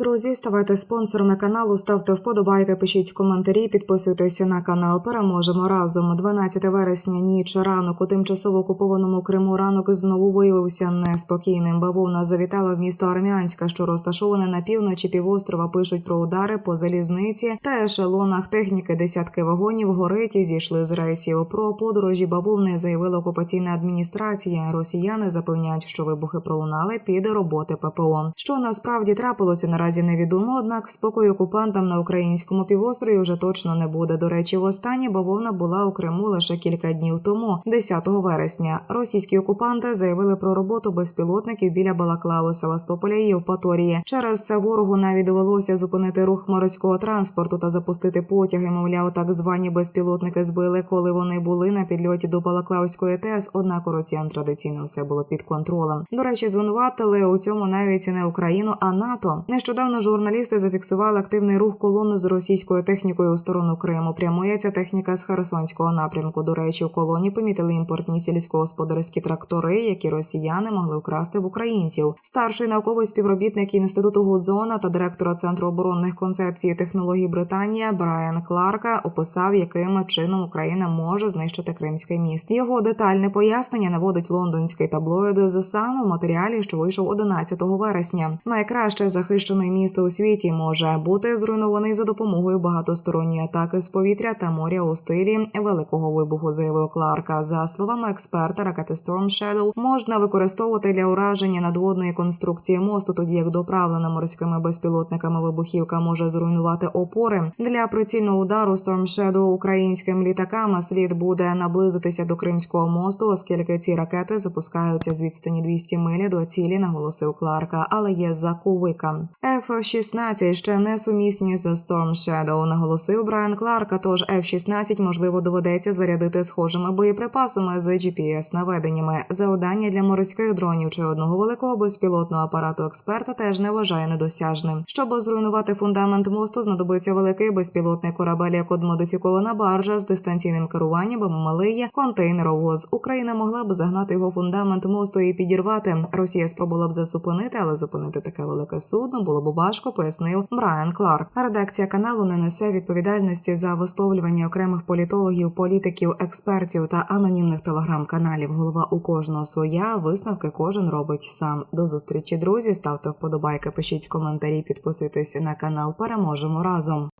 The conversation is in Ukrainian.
Друзі, ставайте спонсорами каналу, ставте вподобайки, пишіть коментарі, підписуйтеся на канал. Переможемо разом. 12 вересня, ніч ранок у тимчасово окупованому Криму. Ранок знову виявився неспокійним. Бавовна завітала в місто Армянська, що розташоване на півночі півострова. Пишуть про удари по залізниці та ешелонах техніки. Десятки вагонів горить і зійшли з рейсів. Про подорожі бавовни заявила окупаційна адміністрація. Росіяни запевняють, що вибухи пролунали під роботи ППО. Що насправді трапилося наразі невідомо. Однак спокою окупантам на українському півострові вже точно не буде. До речі, востаннє бавовна була у Криму лише кілька днів тому, 10 вересня. Російські окупанти заявили про роботу безпілотників біля Балаклави, Севастополя і Євпаторії. Через це ворогу навіть довелося зупинити рух морського транспорту та запустити потяги. Мовляв, так звані безпілотники збили, коли вони були на підльоті до Балаклавської ТЕС. Однак у росіян традиційно все було під контролем. До речі, звинуватили у цьому навіть не Україну, а НАТО. Нещодавно журналісти зафіксували активний рух колони з російською технікою у сторону Криму. Прямує ця техніка з Херсонського напрямку. До речі, у колоні помітили імпортні сільськогосподарські трактори, які росіяни могли вкрасти в українців. Старший науковий співробітник інституту Гудзона та директора центру оборонних концепцій і технологій Британія Брайан Кларка описав, яким чином Україна може знищити Кримський міст. Його детальне пояснення наводить лондонський таблоїд The Sun у матеріалі, що вийшов 11 вересня. Найкраще захищене місто у світі може бути зруйнований за допомогою багатосторонньої атаки з повітря та моря у стилі великого вибуху, заявив Кларка. За словами експерта, ракети Storm Shadow можна використовувати для ураження надводної конструкції мосту, тоді як доправлена морськими безпілотниками вибухівка може зруйнувати опори. Для прицільного удару Storm Shadow українським літакам слід буде наблизитися до Кримського мосту, оскільки ці ракети запускаються з відстані 200 милі до цілі, наголосив Кларка, але є заковика. F-16 ще не сумісні з Storm Shadow, наголосив Брайан Кларка. Тож F-16, можливо доведеться зарядити схожими боєприпасами з GPS-наведеннями. Завдання для морських дронів чи одного великого безпілотного апарату експерта теж не вважає недосяжним. Щоб зруйнувати фундамент мосту, знадобиться великий безпілотний корабель, як модифікована баржа з дистанційним керуванням або малий контейнеровоз. Україна могла б загнати його фундамент мосту і підірвати. Росія спробувала б зупинити, але зупинити таке велике судно було б важко, пояснив Брайан Кларк. Редакція каналу не несе відповідальності за висловлювання окремих політологів, політиків, експертів та анонімних телеграм-каналів. Голова у кожного своя висновки кожен робить сам. До зустрічі, друзі. Ставте вподобайки, пишіть коментарі, підписуйтесь на канал. Переможемо разом.